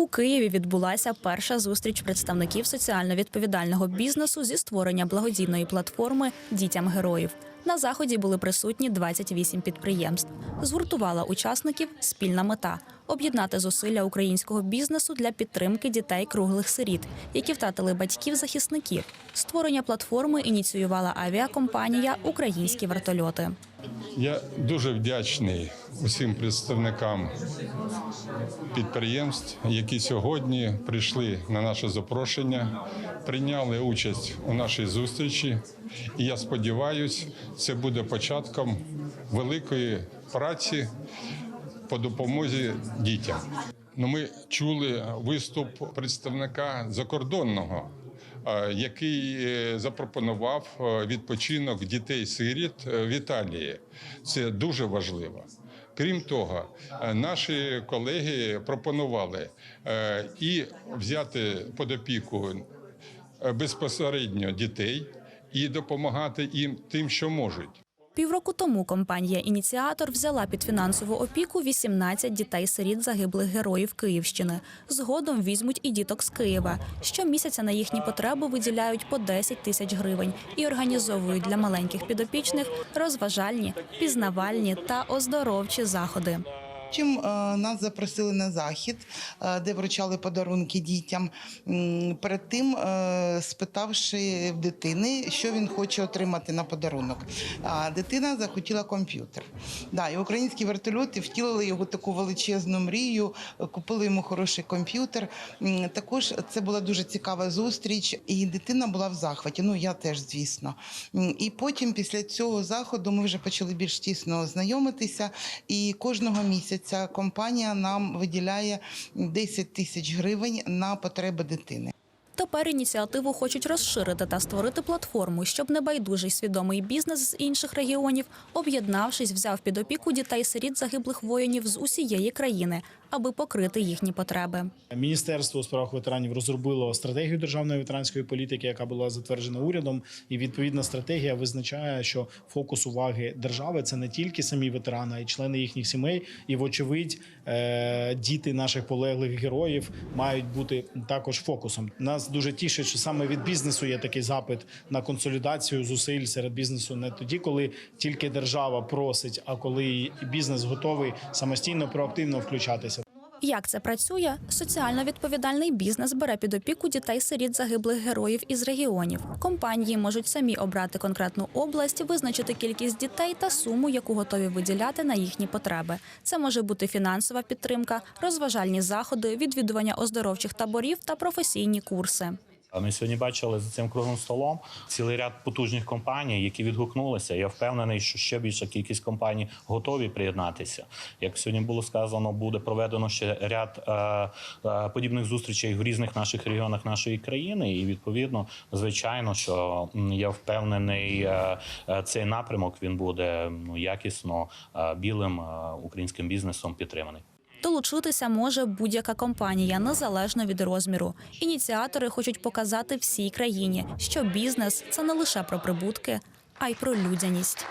У Києві відбулася перша зустріч представників соціально відповідального бізнесу зі створення благодійної платформи Дітям героїв. На заході були присутні 28 підприємств. Згуртувала учасників спільна мета об'єднати зусилля українського бізнесу для підтримки дітей круглих сиріт, які втратили батьків захисників. Створення платформи ініціювала авіакомпанія Українські вертольоти. Я дуже вдячний усім представникам підприємств, які сьогодні прийшли на наше запрошення, прийняли участь у нашій зустрічі. І я сподіваюся, це буде початком великої праці по допомозі дітям. Ну, ми чули виступ представника закордонного, е, який е, запропонував е, відпочинок дітей-сиріт в Італії. Це дуже важливо. Крім того, наші колеги пропонували і взяти під опіку безпосередньо дітей і допомагати їм тим, що можуть. Півроку тому компанія Ініціатор взяла під фінансову опіку 18 дітей-сиріт загиблих героїв Київщини. Згодом візьмуть і діток з Києва. Щомісяця на їхні потреби виділяють по 10 тисяч гривень і організовують для маленьких підопічних розважальні, пізнавальні та оздоровчі заходи. Чим е, нас запросили на захід, е, де вручали подарунки дітям. Перед тим е, спитавши в дитини, що він хоче отримати на подарунок. А дитина захотіла комп'ютер. Да, і українські вертольоти втілили його таку величезну мрію, купили йому хороший комп'ютер. Також це була дуже цікава зустріч, і дитина була в захваті. Ну я теж, звісно. І потім, після цього заходу, ми вже почали більш тісно знайомитися. І кожного місяця компанія нам виділяє 10 тисяч гривень на потреби дитини. Тепер ініціативу хочуть розширити та створити платформу, щоб небайдужий свідомий бізнес з інших регіонів, об'єднавшись, взяв під опіку дітей-сиріт загиблих воїнів з усієї країни, аби покрити їхні потреби. Міністерство у справах ветеранів розробило стратегію державної ветеранської політики, яка була затверджена урядом. І відповідна стратегія визначає, що фокус уваги держави це не тільки самі ветерани, а й члени їхніх сімей. І, вочевидь, е, діти наших полеглих героїв мають бути також фокусом. Нас дуже тішить, що саме від бізнесу є такий запит на консолідацію зусиль серед бізнесу не тоді, коли тільки держава просить, а коли бізнес готовий самостійно проактивно включатися. Як це працює? Соціально відповідальний бізнес бере під опіку дітей-сиріт загиблих героїв із регіонів. Компанії можуть самі обрати конкретну область, визначити кількість дітей та суму, яку готові виділяти на їхні потреби. Це може бути фінансова підтримка, розважальні заходи, відвідування оздоровчих таборів та професійні курси. Ми сьогодні бачили за цим круглим столом цілий ряд потужних компаній, які відгукнулися. Я впевнений, що ще більша кількість компаній готові приєднатися. Як сьогодні було сказано, буде проведено ще ряд е, е, подібних зустрічей в різних наших регіонах нашої країни. І відповідно, звичайно, що я впевнений, е, е, цей напрямок він буде ну якісно е, білим е, українським бізнесом підтриманий. Долучитися може будь-яка компанія незалежно від розміру. Ініціатори хочуть показати всій країні, що бізнес це не лише про прибутки, а й про людяність.